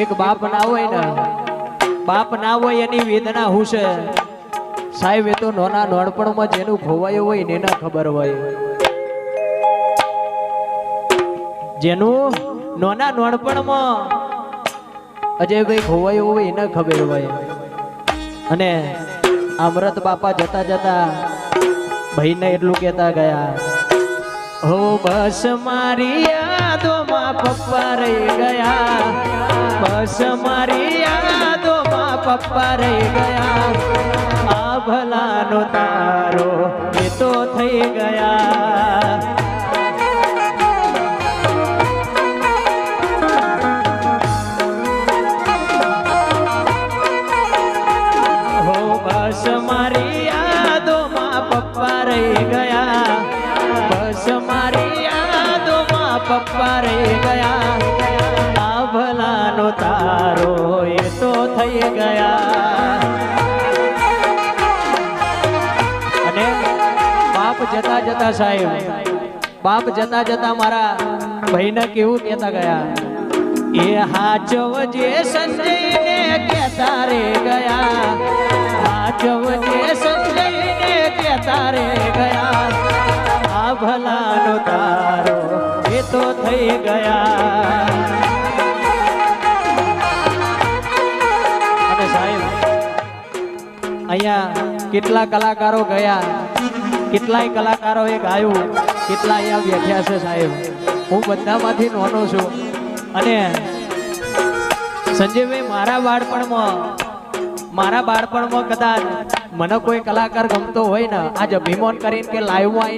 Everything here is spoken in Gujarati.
એક બાપ ના હોય ને, બાપ ના હોય એની વેદના હું છે. સાહેબ, એ તો નોના નોણપણમાં જેનું ખોવાયું હોય ને ના ખબર હોય. જેનું નોના નોણપણમાં અજયભાઈ ખોવાયું હોય એને ખબર હોય. અને અમૃત બાપા જતા જતા ભાઈને એટલું કહેતા ગયા, હો બસ મારી યાદોમાં પપ્પા રહી ગયા. બસ મારી યાદોમાં પપ્પા રહી ગયા. આ ભલાનો તારો એ તો થઈ ગયા. હો બસ મારી યાદોમાં પપ્પા રહી ગયા. બસ મારી યાદોમાં પપ્પા રહી ગયા. થઈ ગયા. અને બાપ જતા જતા સાહેબ, બાપ જતા જતા મારા ભાઈને કેવું કહેતા ગયા, એ હાચવજે સંજયને કહેતા રે ગયા હાચવજે સંજયને કહેતા રે ગયા, આ ભલાનો તારો એ તો થઈ ગયા. અહીંયા કેટલા કલાકારો ગયા? કેટલાય કલાકારોએ ગાયું? કેટલા અહીંયા બેઠ્યા છે સાહેબ? હું બધામાંથી નોનો છું. અને સંજયભાઈ, મારા બાળપણમાં મારા બાળપણમાં કદાચ મને કોઈ કલાકાર ગમતો હોય ને, આજ અભિમાન કરીને કે લાઈવમાં